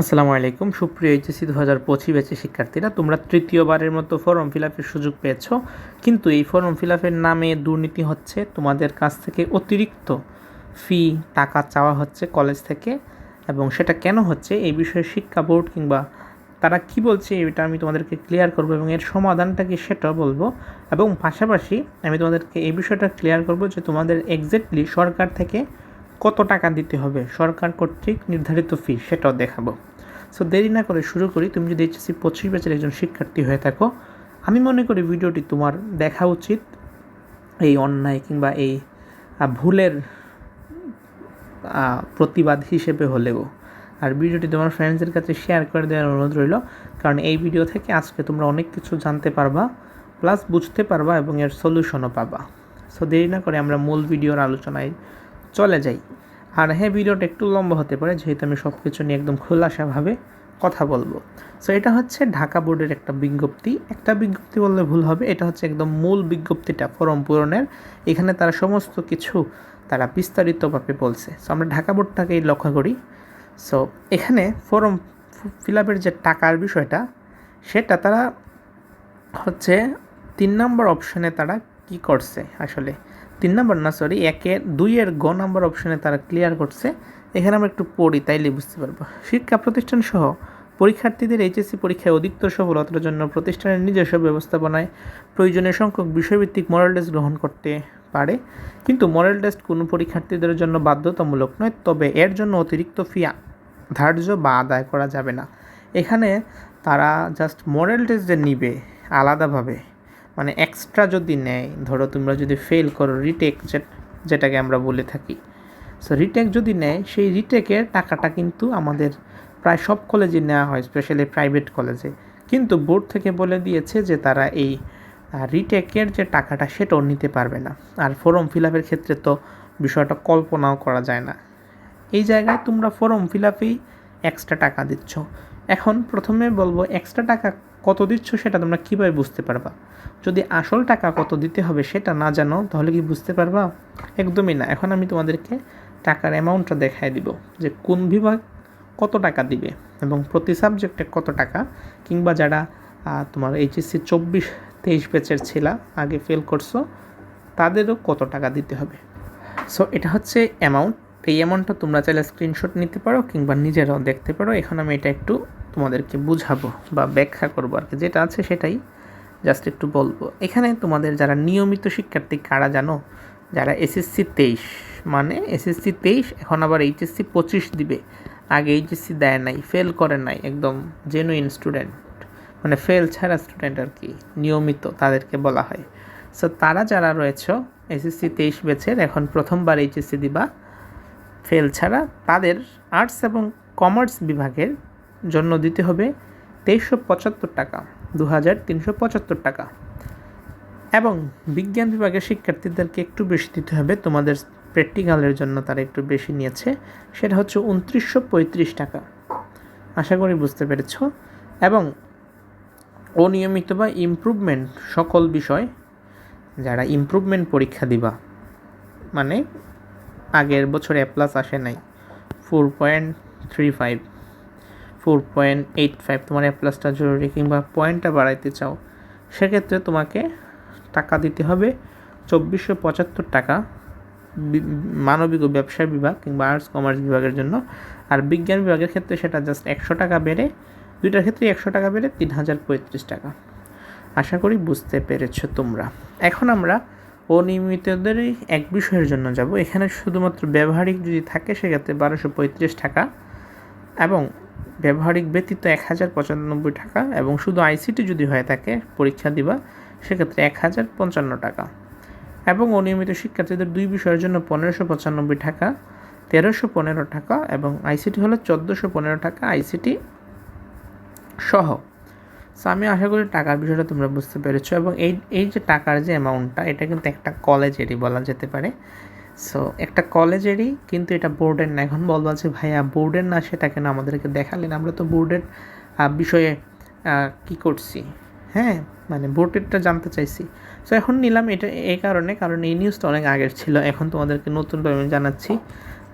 আসসালামু আলাইকুম। সুপ্রিয় এইচএসসি দু হাজার পঁচিশ ব্যাচের শিক্ষার্থীরা, তোমরা তৃতীয়বারের মতো ফর্ম ফিল আপের সুযোগ পেয়েছ, কিন্তু এই ফর্ম ফিল আপের নামে দুর্নীতি হচ্ছে, তোমাদের কাছ থেকে অতিরিক্ত ফি, টাকা চাওয়া হচ্ছে কলেজ থেকে, এবং সেটা কেন হচ্ছে, এই বিষয়ে শিক্ষা বোর্ড কিংবা তারা কি বলছে, এটা আমি তোমাদেরকে ক্লিয়ার করব এবং এর সমাধানটা কি সেটাও বলব। এবং পাশাপাশি আমি তোমাদেরকে এই বিষয়টা ক্লিয়ার করব যে তোমাদের এক্স্যাক্টলি সরকার থেকে কত টাকা দিতে হবে, সরকার কর্তৃক নির্ধারিত ফি সেটাও দেখাবো। সো দেরি না করে শুরু করি। তুমি যদি এইচএসসি পঁচিশ ব্যাচের একজন শিক্ষার্থী হয়ে থাকো, আমি মনে করি ভিডিওটি তোমার দেখা উচিত। এই অন্যায় কিংবা এই ভুলের প্রতিবাদ হিসেবে হলেও। আর ভিডিওটি তোমার ফ্রেন্ডসদের কাছে শেয়ার করে দেওয়ার অনুরোধ রইল। কারণ এই ভিডিও থেকে আজকে তোমরা অনেক কিছু জানতে পারবা প্লাস বুঝতে পারবা এবং এর সলিউশনও পাবা। সো দেরি না করে আমরা মূল ভিডিওর আলোচনায় চলে যাই। আর হ্যাঁ ভিডিওটা একটু লম্বা হতে পারে, যেহেতু আমি সব কিছু নিয়ে একদম খোলাসাভাবে কথা বলব। সো এটা হচ্ছে ঢাকা বোর্ডের একটা বিজ্ঞপ্তি। একটা বিজ্ঞপ্তি বললে ভুল হবে, এটা হচ্ছে একদম মূল বিজ্ঞপ্তিটা, ফরম পূরণের। এখানে তারা সমস্ত কিছু তারা বিস্তারিতভাবে বলছে। সো আমরা ঢাকা বোর্ডটাকেই লক্ষ্য করি। সো এখানে ফর্ম ফিল আপের যে টাকার বিষয়টা, সেটা তারা হচ্ছে তিন নম্বর অপশনে তারা কি করছে আসলে? তিন নম্বর না সরি একের দুইয়ের গ নম্বর অপশনে তারা ক্লিয়ার করছে। এখানে আমরা একটু পড়ি, তাইলে বুঝতে পারব। শিক্ষা প্রতিষ্ঠান সহ পরীক্ষার্থীদের এইচএসসি পরীক্ষায় অধিকতর সফলতার জন্য প্রতিষ্ঠানের নিজস্ব ব্যবস্থাপনায় প্রয়োজনীয় সংখ্যক বিষয়ভিত্তিক মডেল টেস্ট গ্রহণ করতে পারে। কিন্তু মডেল টেস্ট কোনো পরীক্ষার্থীদের জন্য বাধ্যতামূলক নয়, তবে এর জন্য অতিরিক্ত ফি ধার্য বা আদায় করা যাবে না। এখানে তারা জাস্ট মডেল টেস্ট যে নিবে, আলাদাভাবে মানে এক্সট্রা যদি নেয়, ধরো তোমরা যদি ফেল করো রিটেক যেটাকে আমরা বলে থাকি। সো রিটেক যদি নেয়, সেই রিটেকের টাকাটা কিন্তু আমাদের প্রায় সব কলেজে নেওয়া হয় স্পেশালি প্রাইভেট কলেজে কিন্তু বোর্ড থেকে বলে দিয়েছে যে, তারা এই রিটেকের যে টাকাটা, সেটাও নিতে পারবে না। আর ফর্ম ফিল আপের ক্ষেত্রে তো বিষয়টা কল্পনাও করা যায় না। এই জায়গায় তোমরা ফর্ম ফিল আপেই এক্সট্রা টাকা দিচ্ছ। এখন প্রথমে বলব এক্সট্রা টাকা কত দিচ্ছ সেটা তোমরা কীভাবে বুঝতে পারবা? যদি আসল টাকা কত দিতে হবে সেটা না জানো, তাহলে কি বুঝতে পারবা? একদমই না। এখন আমি তোমাদেরকে টাকার অ্যামাউন্টটা দেখাই দিব যে কোন বিভাগ কত টাকা দিবে এবং প্রতি সাবজেক্টে কত টাকা কিংবা যারা তোমার এইচএসসি চব্বিশ, তেইশ ব্যাচের ছিল আগে ফেল করছ, তাদেরও কত টাকা দিতে হবে। সো এটা হচ্ছে অ্যামাউন্ট এই অ্যামাউন্টটা তোমরা চাইলে স্ক্রিনশট নিতে পারো কিংবা নিজেরাও দেখতে পারো। এখন আমি এটা একটু তোমাদেরকে বুঝাবো বা ব্যাখ্যা করব আর কি। যেটা আছে সেটাই জাস্ট একটু বলব। এখানে তোমাদের যারা নিয়মিত শিক্ষার্থী, কারা জানো? যারা এসএসসি তেইশ মানে এসএসসি তেইশ, এখন আবার এইচএসসি পঁচিশ দিবে। আগে এইচএসসি দেয় নাই ফেল করে নাই, একদম জেনুইন স্টুডেন্ট মানে ফেল ছাড়া স্টুডেন্ট আর কি, নিয়মিত তাদেরকে বলা হয়। সো তারা যারা রয়েছে এসএসসি তেইশ ব্যাচের, এখন প্রথমবার এইচএসসি দিবা ফেল ছাড়া, তাদের আর্টস এবং কমার্স বিভাগের জন্য দিতে হবে তেইশশো পঁচাত্তর টাকা দু হাজার তিনশো পঁচাত্তর টাকা। এবং বিজ্ঞান বিভাগের শিক্ষার্থীদেরকে একটু বেশি দিতে হবে, তোমাদের প্র্যাকটিক্যালের জন্য তারা একটু বেশি নিয়েছে, সেটা হচ্ছে উনত্রিশশো পঁয়ত্রিশ টাকা। আশা করি বুঝতে পেরেছ। এবং অনিয়মিত বা ইমপ্রুভমেন্ট সকল বিষয়, যারা ইমপ্রুভমেন্ট পরীক্ষা দিবা মানে আগের বছর এ প্লাস আসে নাই four point three five four point eight five, তোমার এ প্লাসটা জরুরি কিংবা পয়েন্টটা বাড়াইতে চাও, সেক্ষেত্রে তোমাকে টাকা দিতে হবে চব্বিশশো পঁচাত্তর টাকা মানবিক ও ব্যবসা বিভাগ কিংবা আর্টস কমার্স বিভাগের জন্য। আর বিজ্ঞান বিভাগের ক্ষেত্রে সেটা জাস্ট একশো টাকা বেড়ে, দুইটার ক্ষেত্রে একশো টাকা বেড়ে তিন হাজার পঁয়ত্রিশ টাকা। আশা করি বুঝতে পেরেছ তোমরা। এখন আমরা অনিয়মিতদের এক বিষয়ের জন্য যাব। এখানে শুধুমাত্র ব্যবহারিক যদি থাকে, সেক্ষেত্রে বারোশো পঁয়ত্রিশ টাকা এবং ব্যবহারিক ব্যতীত এক হাজার পঁচানব্বই টাকা এবং শুধু আইসিটি যদি হয়ে থাকে, পরীক্ষা দিবা, সেক্ষেত্রে এক হাজার পঞ্চান্ন টাকা। এবং অনিয়মিত শিক্ষার্থীদের দুই বিষয়ের জন্য পনেরোশো পঁচানব্বই টাকা, তেরোশো পনেরো টাকা এবং আইসিটি হলো চোদ্দোশো পনেরো টাকা আইসিটি সহ। সো আমি আশা করি টাকার বিষয়টা তোমরা বুঝতে পেরেছ এবং এই এই যে টাকার যে অ্যামাউন্টটা এটা কিন্তু একটা কলেজেরই বলা যেতে পারে। সো একটা কলেজেরই কিন্তু এটা বোর্ডের না। এখন বলবা যে ভাইয়া বোর্ডের না সেটা কেন আমাদেরকে দেখালেন? আমরা তো বোর্ডের বিষয়ে কি করছি? হ্যাঁ মানে বোর্ডেরটা জানতে চাইছি। সো এখন নিলাম এটা এই কারণে, কারণ এই নিউজটা অনেক আগের ছিল। এখন তোমাদেরকে নতুনভাবে আমি জানাচ্ছি।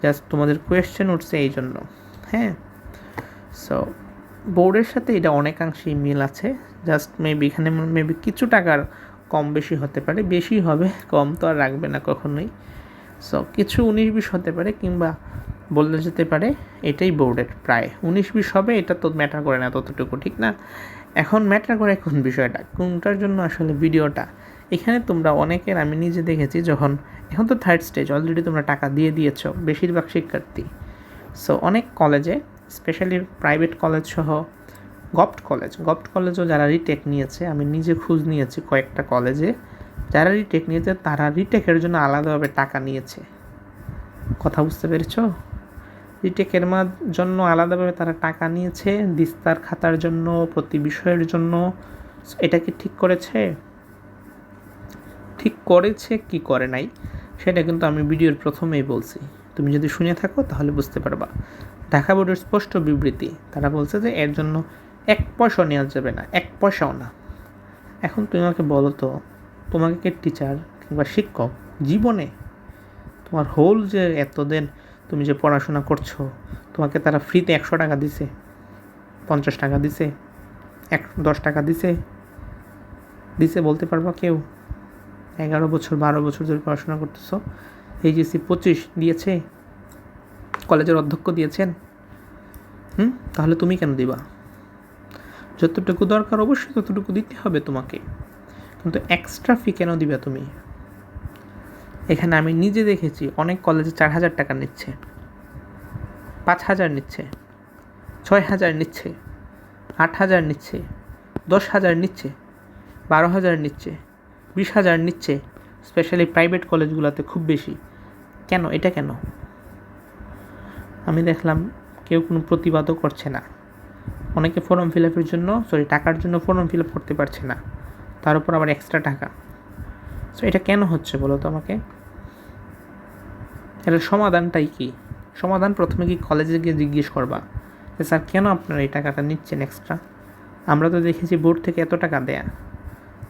জাস্ট তোমাদের কোয়েশ্চেন উঠছে এই জন্য। হ্যাঁ। সো বোর্ডের সাথে এটা অনেকাংশেই মিল আছে। জাস্ট মেবি এখানে মেবি কিছু টাকার কম বেশি হতে পারে। বেশি হবে, কম তো আর রাখবে না কখনোই। সো কিছু উনিশ বিশ হতে পারে কিংবা বলতে যেতে পারে, এটাই বোর্ডের প্রায়। উনিশ বিশ হবে, এটা তো ম্যাটার করে না ততটুকু ঠিক না? এখন ম্যাটার করে কোন বিষয়টা? কোনটার জন্য আসলে ভিডিওটা এখানে তোমরা অনেকের, আমি নিজে দেখেছি যখন, এখন তো থার্ড স্টেজ অলরেডি তোমরা টাকা দিয়ে দিয়েছ, বেশিরভাগ শিক্ষার্থী। সো অনেক কলেজে স্পেশালি প্রাইভেট কলেজ সহ গভট কলেজ গভট কলেজও যারা রিটেক নিয়েছে, আমি নিজে খোঁজ নিয়েছি কয়েকটা কলেজে যারা রিটেক নিয়েছে, তারা রিটেকের জন্য আলাদাভাবে টাকা নিয়েছে। কথা বুঝতে পেরেছ? রিটেকের মা জন্য আলাদাভাবে তারা টাকা নিয়েছে দিস্তার খাতার জন্য, প্রতি বিষয়ের জন্য। এটা কি ঠিক করেছে? ঠিক করেছে কি করে নাই, সেটা কিন্তু আমি ভিডিওর প্রথমেই বলছি। তুমি যদি শুনে থাকো, তাহলে বুঝতে পারবা। ঢাকা বোর্ডের স্পষ্ট বিবৃতি, তারা বলছে যে এর জন্য এক পয়সাও নেওয়া যাবে না, এক পয়সাও না। এখন তুমি আমাকে বলো তো তোমাকে টিচার কিংবা শিক্ষক জীবনে তোমার হোল যে এতদিন তুমি যে পড়াশোনা করছ, তোমাকে তারা ফ্রিতে একশো টাকা দিছে, পঞ্চাশ টাকা দিছে, এক, দশ টাকা দিছে দিছে বলতে পারবা কেউ? এগারো বছর, বারো বছর ধরে পড়াশোনা করতেছো, এইচএসসি পঁচিশ দিয়েছে, কলেজের অধ্যক্ষ দিয়েছেন, হুম? তাহলে তুমি কেন দিবা? যতটুকু দরকার অবশ্যই ততটুকু দিতে হবে তোমাকে। কিন্তু এক্সট্রা ফি কেন দিবে তুমি? এখানে আমি নিজে দেখেছি, অনেক কলেজে চার হাজার টাকা নিচ্ছে। পাঁচ হাজার নিচ্ছে, ছয় হাজার নিচ্ছে, আট হাজার নিচ্ছে, দশ হাজার নিচ্ছে, বারো হাজার নিচ্ছে, বিশ হাজার নিচ্ছে স্পেশালি প্রাইভেট কলেজগুলোতে খুব বেশি। কেন? এটা কেন? আমি দেখলাম কেউ কোনো প্রতিবাদও করছে না। অনেকে ফর্ম ফিল আপের জন্য সরি টাকার জন্য ফর্ম ফিল আপ করতে পারছে না। তার উপর আবার এক্সট্রা টাকা। সো এটা কেন হচ্ছে বলো তো আমাকে? এটার সমাধানটাই কি? সমাধান প্রথমে কি কলেজে গিয়ে জিজ্ঞেস করবা যে, স্যার, কেন আপনারা এই টাকাটা নিচ্ছেন এক্সট্রা আমরা তো দেখেছি বোর্ড থেকে এত টাকা দেয়া।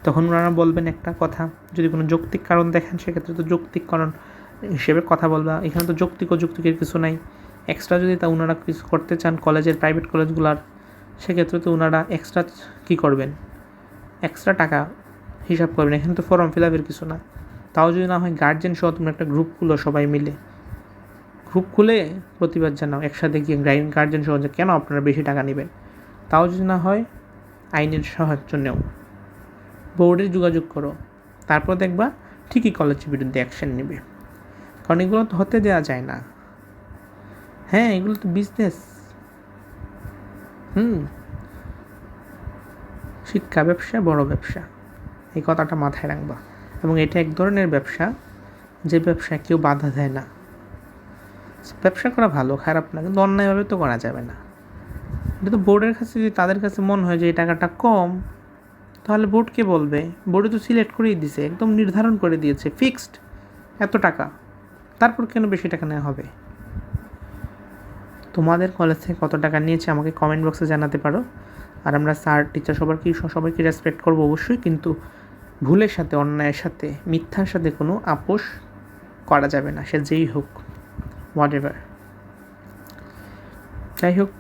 তখন ওনারা বলবেন একটা কথা, যদি কোনো যৌক্তিক কারণ দেখেন, সেক্ষেত্রে তো যৌক্তিক কারণ হিসেবে কথা বলবা। এখানে তো যৌক্তিক ও যৌক্তিকের কিছু নাই। এক্সট্রা যদি তা ওনারা কিছু করতে চান কলেজের প্রাইভেট কলেজগুলার সেক্ষেত্রে তো ওনারা এক্সট্রা কী করবেন? এক্সট্রা টাকা হিসাব করবেন। এখানে তো ফর্ম ফিল আপের কিছু না। তাও যদি না হয় গার্জেন সহ তোমরা একটা গ্রুপ খুলো সবাই মিলে। গ্রুপ খুলে প্রতিবাদ জানাও, একসাথে গিয়ে গার্জেন সহ কেন আপনারা বেশি টাকা নেবেন? তাও যদি না হয়, আইনের সাহায্য নেও। বোর্ডে যোগাযোগ করো। তারপর দেখবা ঠিকই কলেজের বিরুদ্ধে অ্যাকশন নেবে। কারণ এগুলো তো হতে দেওয়া যায় না। হ্যাঁ এগুলো তো বিজনেস হুম। শিক্ষা ব্যবসা, বড় ব্যবসা। এই কথাটা মাথায় রাখবা। এবং এটা এক ধরনের ব্যবসা, যে ব্যবসায় কেউ বাধা দেয় না। ব্যবসা করা ভালো, খারাপ না, কিন্তু অন্যায়ভাবে তো করা যাবে না। এটা তো বোর্ডের কাছে, যদি তাদের কাছে মনে হয় যে এই টাকাটা কম, তাহলে বোর্ডকে বলবে? বোর্ডে তো সিলেক্ট করেই দিছে, একদম নির্ধারণ করে দিয়েছে, ফিক্সড, এত টাকা। তারপর কেন বেশি টাকা নেওয়া হবে? তোমাদের কলেজ থেকে কত টাকা নিয়েছে, আমাকে কমেন্ট বক্সে জানাতে পারো। আর আমরা স্যার টিচার সবারকে সবাইকে রেসপেক্ট করব অবশ্যই, কিন্তু ভুলের সাথে, অন্যায়ের সাথে, মিথ্যার সাথে কোনো আপোষ করা যাবে না, সে যেই হোক হোয়াট এভার যাই হোক,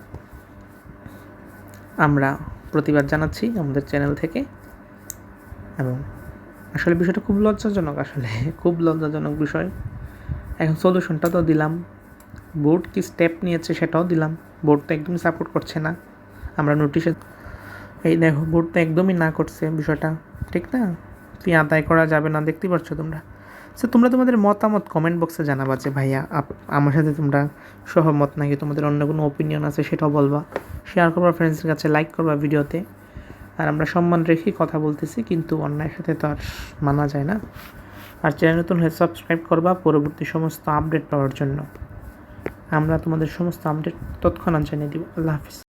আমরা প্রতিবাদ জানাচ্ছি আমাদের চ্যানেল থেকে, এবং আসলে বিষয়টা খুব লজ্জাজনক আসলে, খুব লজ্জাজনক বিষয়। এখন সলিউশনটা তো দিলাম বোর্ড কি স্টেপ নিয়েছে সেটাও দিলাম বোর্ড তো একদমই সাপোর্ট করছে না। নোটিশে এই দেখো বোর্ড তো একদমই না করছে বিষয়টা, ঠিক না? ফি আদায় করা যাবে না, দেখতে পাচ্ছ তোমরা? সো তোমরা তোমাদের মতামত কমেন্ট বক্সে জানাবা যে, ভাইয়া আমার সাথে তোমরা সহমত নাকি? তোমাদের অন্য কোনো ওপিনিয়ন আছে সেটাও বলবা। শেয়ার করবা ফ্রেন্ডসের কাছে লাইক করবা ভিডিওতে আর আমরা সম্মান রেখেই কথা বলতেছি, কিন্তু অন্যায়ের সাথে তো আর মানা যায় না। আর চ্যানেল নতুন হয়ে সাবস্ক্রাইব করবা পরবর্তী সমস্ত আপডেট পাওয়ার জন্য। আমরা তোমাদের সমস্ত আপডেট তৎক্ষণাৎ জানিয়ে দিব। আল্লাহ হাফিজ।